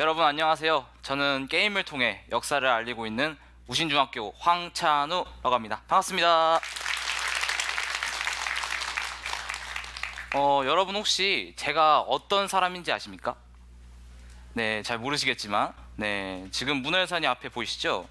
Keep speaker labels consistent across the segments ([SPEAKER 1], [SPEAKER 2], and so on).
[SPEAKER 1] 여러분 안녕하세요. 저는 게임을 통해 역사를 알리고 있는 우신중학교 황찬우라고 합니다. 반갑습니다. 어, 여러분 혹시 제가 어떤 사람인지 아십니까? 네, 잘 모르시겠지만, 네, 지금 문화유산이 앞에 보이시죠?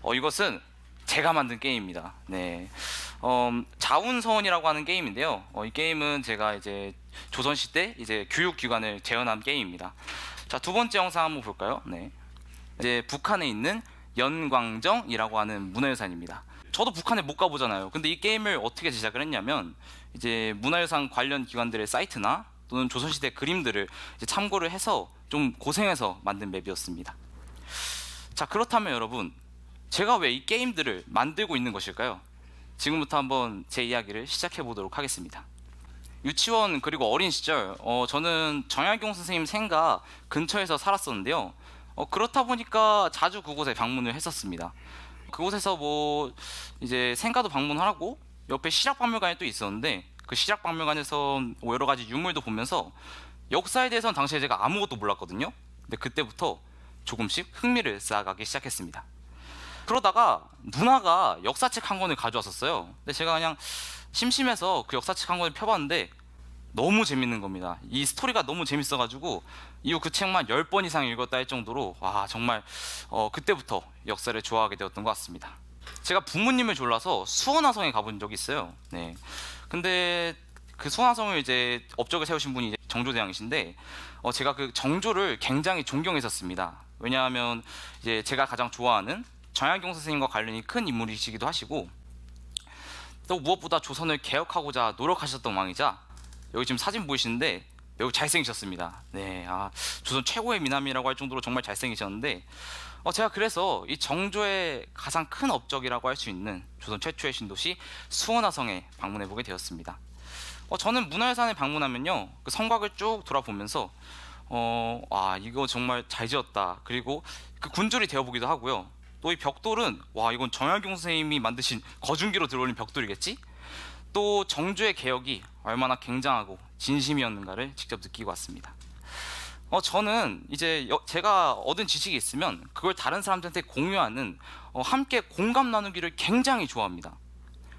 [SPEAKER 1] 어, 이것은 제가 만든 게임입니다. 네, 어, 자운서원이라고 하는 게임인데요. 어, 이 게임은 제가 이제 조선시 대 이제 교육기관을 재현한 게임입니다. 자, 두 번째 영상 한번 볼까요? 네, 이제 북한에 있는 연광정이라고 하는 문화유산입니다. 저도 북한에 못 가보잖아요. 근데 이 게임을 어떻게 제작을 했냐면 이제 문화유산 관련 기관들의 사이트나 또는 조선시대 그림들을 참고를 해서 좀 고생해서 만든 맵이었습니다. 자 그렇다면 여러분 제가 왜 이 게임들을 만들고 있는 것일까요? 지금부터 한번 제 이야기를 시작해 보도록 하겠습니다. 유치원 그리고 어린 시절 어, 저는 정약용 선생님 생가 근처에서 살았었는데요. 어, 그렇다 보니까 자주 그곳에 방문을 했었습니다. 그곳에서 뭐 이제 생가도 방문하고 옆에 시락박물관이 또 있었는데 그 시락박물관에서 뭐 여러 가지 유물도 보면서 역사에 대해서는 당시에 제가 아무것도 몰랐거든요. 근데 그때부터 조금씩 흥미를 쌓아가기 시작했습니다. 그러다가 누나가 역사책 한 권을 가져왔었어요. 근데 제가 그냥 심심해서 그 역사책 한 권을 펴봤는데 너무 재밌는 겁니다. 이 스토리가 너무 재밌어가지고 이후 그 책만 10번 이상 읽었다 할 정도로 와 정말 어, 그때부터 역사를 좋아하게 되었던 것 같습니다. 제가 부모님을 졸라서 수원화성에 가본 적이 있어요. 네. 근데 그 수원화성을 이제 업적을 세우신 분이 정조대왕이신데 어, 제가 그 정조를 굉장히 존경했었습니다. 왜냐하면 이제 제가 가장 좋아하는 정약용 선생님과 관련이 큰 인물이시기도 하시고 또 무엇보다 조선을 개혁하고자 노력하셨던 왕이자 여기 지금 사진 보이시는데 매우 잘생기셨습니다. 네, 아, 조선 최고의 미남이라고 할 정도로 정말 잘생기셨는데 어, 제가 그래서 이 정조의 가장 큰 업적이라고 할 수 있는 조선 최초의 신도시 수원화성에 방문해 보게 되었습니다. 어, 저는 문화유산에 방문하면요, 그 성곽을 쭉 돌아보면서 어, 아 이거 정말 잘 지었다. 그리고 그 군졸이 되어보기도 하고요. 또 이 벽돌은 와 이건 정약용 선생님이 만드신 거중기로 들어올린 벽돌이겠지? 또 정조의 개혁이 얼마나 굉장하고 진심이었는가를 직접 느끼고 왔습니다. 어, 저는 이제 여- 제가 얻은 지식이 있으면 그걸 다른 사람들한테 공유하는 어, 함께 공감 나누기를 굉장히 좋아합니다.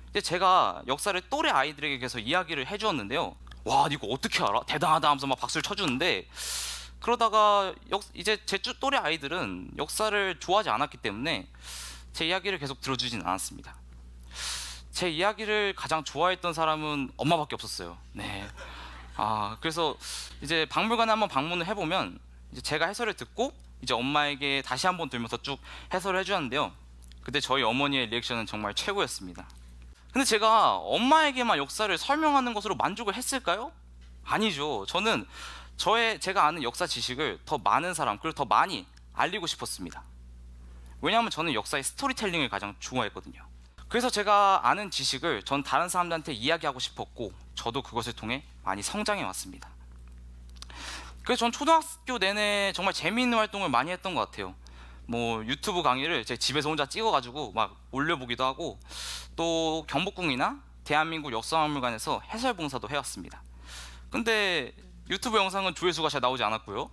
[SPEAKER 1] 이제 제가 역사를 또래 아이들에게 계속 이야기를 해주었는데요. 와 이거 어떻게 알아? 대단하다 하면서 막 박수를 쳐주는데 그러다가 역, 이제 제 쭈- 또래 아이들은 역사를 좋아하지 않았기 때문에 제 이야기를 계속 들어주진 않았습니다. 제 이야기를 가장 좋아했던 사람은 엄마밖에 없었어요. 네. 아 그래서 이제 박물관에 한번 방문을 해보면 이제 제가 해설을 듣고 이제 엄마에게 다시 한번 들면서 쭉 해설을 해주었는데요. 그때 저희 어머니의 리액션은 정말 최고였습니다. 근데 제가 엄마에게만 역사를 설명하는 것으로 만족을 했을까요? 아니죠. 저는 저의 제가 아는 역사 지식을 더 많은 사람 그리고 더 많이 알리고 싶었습니다. 왜냐하면 저는 역사의 스토리텔링을 가장 좋아했거든요. 그래서 제가 아는 지식을 전 다른 사람들한테 이야기하고 싶었고 저도 그것을 통해 많이 성장해 왔습니다. 그래서 전 초등학교 내내 정말 재미있는 활동을 많이 했던 것 같아요. 뭐 유튜브 강의를 제 집에서 혼자 찍어가지고 막 올려보기도 하고 또 경복궁이나 대한민국 역사박물관에서 해설 봉사도 해왔습니다. 근데 유튜브 영상은 조회수가 잘 나오지 않았고요.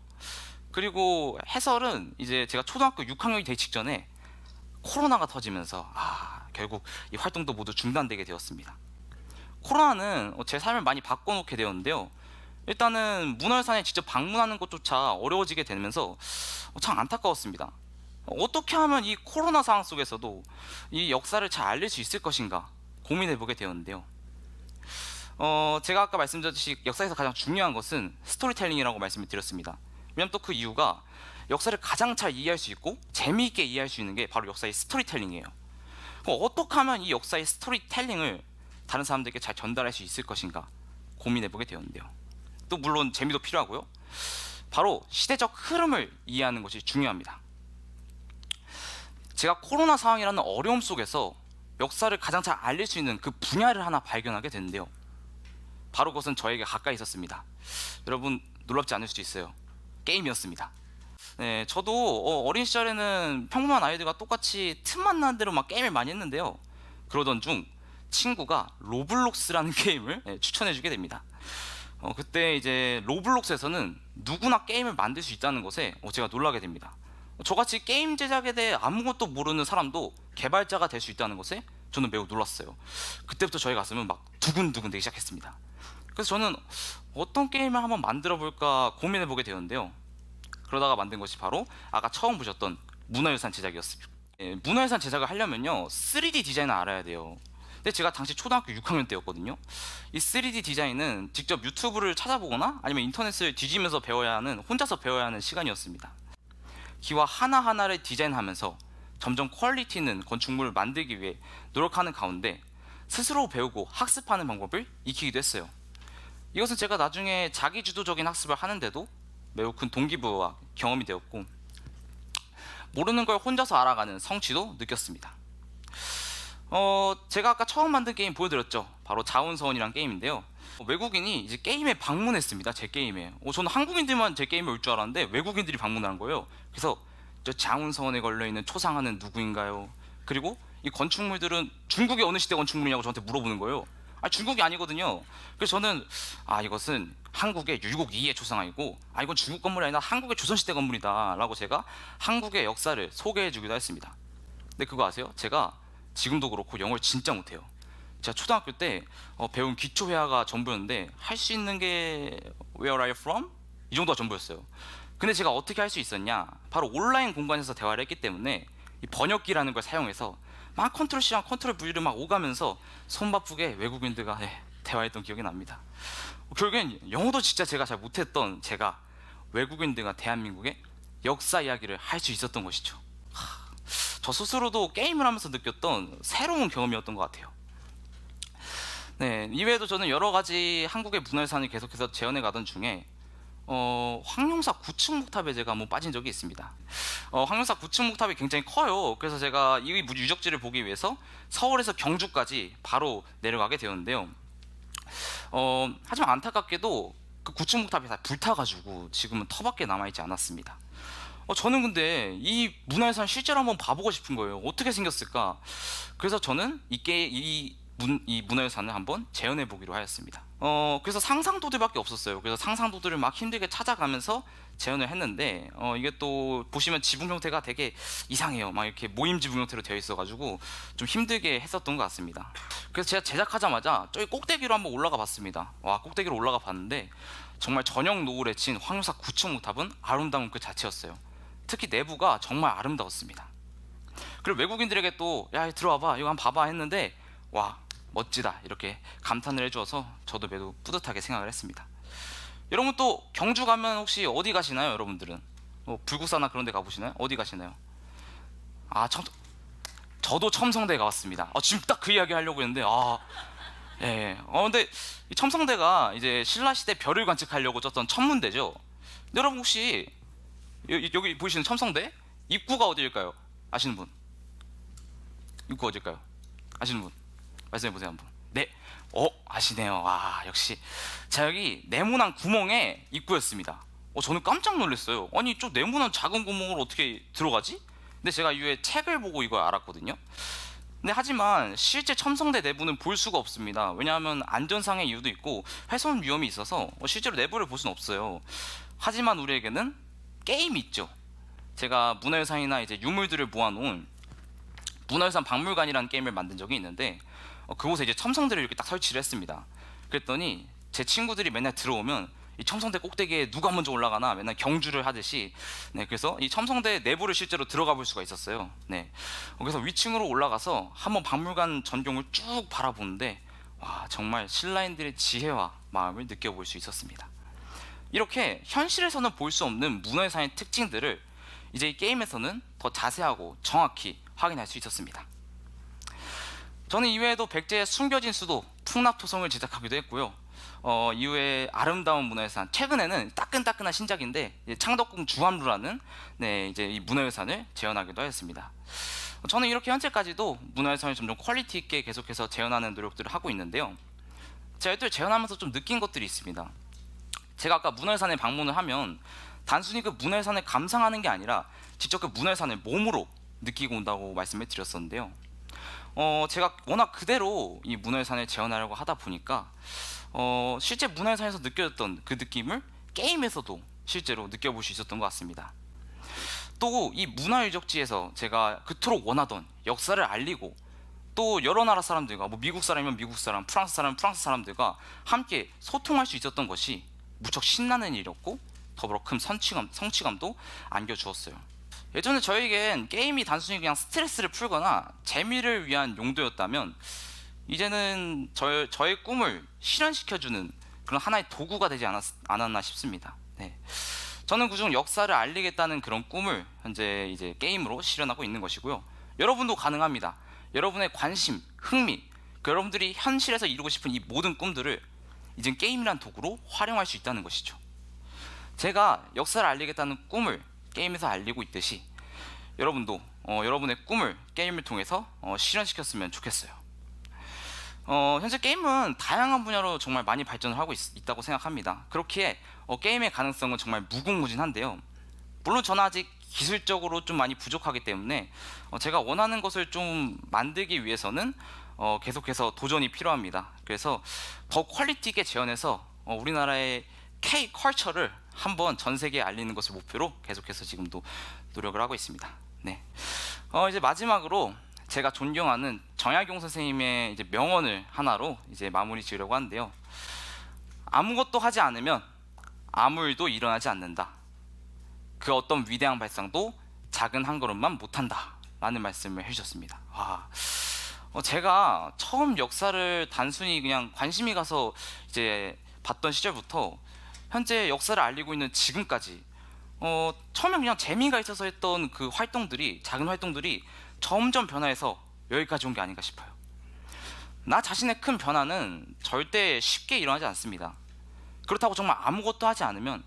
[SPEAKER 1] 그리고 해설은 이제 제가 초등학교 6학년이 되기 직전에 코로나가 터지면서 아 결국 이 활동도 모두 중단되게 되었습니다. 코로나는 제 삶을 많이 바꿔놓게 되었는데요. 일단은 문화유산에 직접 방문하는 것조차 어려워지게 되면서 참 안타까웠습니다. 어떻게 하면 이 코로나 상황 속에서도 이 역사를 잘 알릴 수 있을 것인가 고민해 보게 되었는데요. 어, 제가 아까 말씀드렸듯이 역사에서 가장 중요한 것은 스토리텔링이라고 말씀을 드렸습니다. 왜냐하면 또 그 이유가 역사를 가장 잘 이해할 수 있고 재미있게 이해할 수 있는 게 바로 역사의 스토리텔링이에요. 그럼 어떻게 하면 이 역사의 스토리텔링을 다른 사람들에게 잘 전달할 수 있을 것인가 고민해 보게 되었는데요. 또 물론 재미도 필요하고요. 바로 시대적 흐름을 이해하는 것이 중요합니다. 제가 코로나 상황이라는 어려움 속에서 역사를 가장 잘 알릴 수 있는 그 분야를 하나 발견하게 됐는데요. 바로 그것은 저에게 가까이 있었습니다. 여러분 놀랍지 않을 수도 있어요. 게임이었습니다. 네, 저도 어, 린 시절에는 평범한 아이들과 똑같이 틈만 나는 대로 막 게임을 많이 했는데요. 그러던 중 친구가 로블록스라는 게임을 네, 추천해주게 됩니다. 어, 그때 이제 로블록스에서는 누구나 게임을 만들 수 있다는 것에 어, 제가 놀라게 됩니다. 저같이 게임 제작에 대해 아무것도 모르는 사람도 개발자가 될 수 있다는 것에 저는 매우 놀랐어요. 그때부터 저희 가슴은 막 두근두근 되기 시작했습니다. 그래서 저는 어떤 게임을 한번 만들어 볼까 고민해 보게 되었는데요. 그러다가 만든 것이 바로 아까 처음 보셨던 문화유산 제작이었습니다. 예, 문화유산 제작을 하려면요 3D 디자인을 알아야 돼요. 근데 제가 당시 초등학교 6학년 때였거든요. 이 3D 디자인은 직접 유튜브를 찾아보거나 아니면 인터넷을 뒤지면서 배워야 하는 혼자서 배워야 하는 시간이었습니다. 기와 하나하나를 디자인하면서 점점 퀄리티 있는 건축물을 만들기 위해 노력하는 가운데 스스로 배우고 학습하는 방법을 익히기도 했어요. 이것은 제가 나중에 자기주도적인 학습을 하는데도 매우 큰 동기부여와 경험이 되었고 모르는 걸 혼자서 알아가는 성취도 느꼈습니다. 어, 제가 아까 처음 만든 게임 보여드렸죠. 바로 자운서원이란 게임인데요. 어, 외국인이 이제 게임에 방문했습니다. 제 게임에. 어, 저는 한국인들만 제 게임에 올 줄 알았는데 외국인들이 방문한 거예요. 그래서 저 자운서원에 걸려 있는 초상화는 누구인가요? 그리고 이 건축물들은 중국의 어느 시대 건축물이냐고 저한테 물어보는 거예요. 아 중국이 아니거든요. 그래서 저는 아 이것은 한국의 율곡 2의 초상화이고 아 이건 중국 건물이 아니라 한국의 조선시대 건물이다라고 제가 한국의 역사를 소개해주기도 했습니다. 근데 그거 아세요? 제가 지금도 그렇고 영어를 진짜 못해요. 제가 초등학교 때 어, 배운 기초 회화가 전부였는데 할 수 있는 게 Where are you from? 이 정도가 전부였어요. 근데 제가 어떻게 할 수 있었냐? 바로 온라인 공간에서 대화를 했기 때문에 이 번역기라는 걸 사용해서 막 컨트롤 C랑 컨트롤 V를 막 오가면서 손 바쁘게 외국인들과 예, 대화했던 기억이 납니다. 결국엔 영어도 진짜 제가 잘 못했던 제가 외국인들과 대한민국의 역사 이야기를 할 수 있었던 것이죠. 하, 저 스스로도 게임을 하면서 느꼈던 새로운 경험이었던 것 같아요. 네, 이외에도 저는 여러 가지 한국의 문화유산을 계속해서 재현해 가던 중에 어, 황룡사 9층 목탑에 제가 한번 빠진 적이 있습니다. 어, 황룡사 9층 목탑이 굉장히 커요. 그래서 제가 이 유적지를 보기 위해서 서울에서 경주까지 바로 내려가게 되었는데요. 어, 하지만 안타깝게도 그 9층 목탑이 다 불타가지고 지금은 터밖에 남아있지 않았습니다. 어, 저는 근데 이 문화유산 실제로 한번 봐보고 싶은 거예요. 어떻게 생겼을까? 그래서 저는 이게 이, 문, 이 문화유산을 한번 재현해 보기로 하였습니다. 어, 그래서 상상도들밖에 없었어요. 그래서 상상도들을 막 힘들게 찾아가면서 재현을 했는데 어, 이게 또 보시면 지붕 형태가 되게 이상해요. 막 이렇게 모임 지붕 형태로 되어 있어가지고 좀 힘들게 했었던 것 같습니다. 그래서 제가 제작하자마자 저기 꼭대기로 한번 올라가 봤습니다. 와 꼭대기로 올라가 봤는데 정말 저녁 노을에 친 황유사 9층 목탑은 아름다운 그 자체였어요. 특히 내부가 정말 아름다웠습니다. 그리고 외국인들에게 또 야 들어와봐 이거 한번 봐봐 했는데 와 멋지다 이렇게 감탄을 해주어서 저도 매우 뿌듯하게 생각을 했습니다. 여러분 또 경주 가면 혹시 어디 가시나요, 여러분들은? 뭐 불국사나 그런 데 가보시나요? 어디 가시나요? 아, 첨, 저도 첨성대 가봤습니다. 아, 지금 딱 그 이야기 하려고 했는데, 아, 예. 어, 근데 이 첨성대가 이제 신라시대 별을 관측하려고 썼던 천문대죠. 근데 여러분 혹시 여기, 여기 보이시는 첨성대? 입구가 어디일까요? 아시는 분? 입구 어딜까요? 아시는 분? 말씀해 보세요 한번. 네, 어 아시네요. 와 역시 자 여기 네모난 구멍에 입구였습니다. 어 저는 깜짝 놀랐어요. 아니 저 네모난 작은 구멍으로 어떻게 들어가지? 근데 제가 이후에 책을 보고 이걸 알았거든요. 근데 하지만 실제 첨성대 내부는 볼 수가 없습니다. 왜냐하면 안전상의 이유도 있고 훼손 위험이 있어서 어, 실제로 내부를 볼 수는 없어요. 하지만 우리에게는 게임이 있죠. 제가 문화유산이나 이제 유물들을 모아놓은 문화유산 박물관이라는 게임을 만든 적이 있는데 어, 그곳에 이제 첨성대를 이렇게 딱 설치를 했습니다. 그랬더니 제 친구들이 맨날 들어오면 이 첨성대 꼭대기에 누가 먼저 올라가나 맨날 경주를 하듯이 네 그래서 이 첨성대 내부를 실제로 들어가 볼 수가 있었어요. 네 어, 그래서 위층으로 올라가서 한번 박물관 전경을 쭉 바라보는데 와 정말 신라인들의 지혜와 마음을 느껴볼 수 있었습니다. 이렇게 현실에서는 볼 수 없는 문화유산의 특징들을 이제 이 게임에서는 더 자세하고 정확히 확인할 수 있었습니다. 저는 이외에도 백제의 숨겨진 수도 풍납토성을 제작하기도 했고요. 어, 이후에 아름다운 문화유산 최근에는 따끈따끈한 신작인데 창덕궁 주함루라는 네, 이제 이 문화유산을 재현하기도 하였습니다. 저는 이렇게 현재까지도 문화유산을 점점 퀄리티 있게 계속해서 재현하는 노력들을 하고 있는데요. 제가 또 재현하면서 좀 느낀 것들이 있습니다. 제가 아까 문화유산에 방문을 하면 단순히 그 문화유산을 감상하는 게 아니라 직접 그 문화유산을 몸으로 느끼고 온다고 말씀을 드렸었는데요. 어, 제가 워낙 그대로 이 문화유산을 재현하려고 하다 보니까 어, 실제 문화유산에서 느껴졌던 그 느낌을 게임에서도 실제로 느껴볼 수 있었던 것 같습니다. 또 이 문화유적지에서 제가 그토록 원하던 역사를 알리고 또 여러 나라 사람들과 뭐 미국 사람이면 미국 사람, 프랑스 사람이면 프랑스 사람들과 함께 소통할 수 있었던 것이 무척 신나는 일이었고 더불어 큰 성취감, 성취감도 안겨주었어요. 예전에 저에겐 게임이 단순히 그냥 스트레스를 풀거나 재미를 위한 용도였다면 이제는 저, 저의 꿈을 실현시켜주는 그런 하나의 도구가 되지 않았, 않았나 싶습니다. 네. 저는 그중 역사를 알리겠다는 그런 꿈을 현재 이제 게임으로 실현하고 있는 것이고요. 여러분도 가능합니다. 여러분의 관심, 흥미, 그 여러분들이 현실에서 이루고 싶은 이 모든 꿈들을 이젠 게임이란 도구로 활용할 수 있다는 것이죠. 제가 역사를 알리겠다는 꿈을 게임에서 알리고 있듯이 여러분도 어, 여러분의 꿈을 게임을 통해서 어, 실현시켰으면 좋겠어요. 어, 현재 게임은 다양한 분야로 정말 많이 발전을 하고 있, 다고 생각합니다. 그렇기에 어, 게임의 가능성은 정말 무궁무진한데요. 물론 저는 아직 기술적으로 좀 많이 부족하기 때문에 어, 제가 원하는 것을 좀 만들기 위해서는 어, 계속해서 도전이 필요합니다. 그래서 더 퀄리티 있게 재현해서 어, 우리나라의 K 컬처를 한번 전 세계에 알리는 것을 목표로 계속해서 지금도 노력을 하고 있습니다. 네. 어, 이제 마지막으로 제가 존경하는 정약용 선생님의 이제 명언을 하나로 이제 마무리 지으려고 하는데요. 아무것도 하지 않으면 아무 일도 일어나지 않는다. 그 어떤 위대한 발상도 작은 한 걸음만 못한다. 라는 말씀을 해주셨습니다. 와, 어, 제가 처음 역사를 단순히 그냥 관심이 가서 이제 봤던 시절부터 현재 역사를 알리고 있는 지금까지 어, 처음엔 그냥 재미가 있어서 했던 그 활동들이 작은 활동들이 점점 변화해서 여기까지 온 게 아닌가 싶어요. 나 자신의 큰 변화는 절대 쉽게 일어나지 않습니다. 그렇다고 정말 아무것도 하지 않으면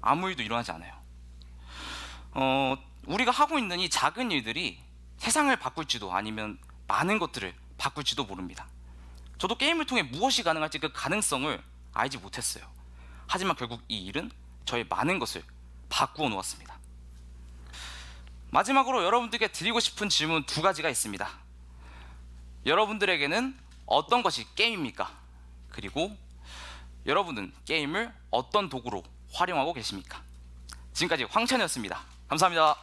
[SPEAKER 1] 아무 일도 일어나지 않아요. 어, 우리가 하고 있는 이 작은 일들이 세상을 바꿀지도 아니면 많은 것들을 바꿀지도 모릅니다. 저도 게임을 통해 무엇이 가능할지 그 가능성을 알지 못했어요. 하지만 결국 이 일은 저의 많은 것을 바꾸어 놓았습니다. 마지막으로 여러분들께 드리고 싶은 질문 두 가지가 있습니다. 여러분들에게는 어떤 것이 게임입니까? 그리고 여러분은 게임을 어떤 도구로 활용하고 계십니까? 지금까지 황천이었습니다. 감사합니다.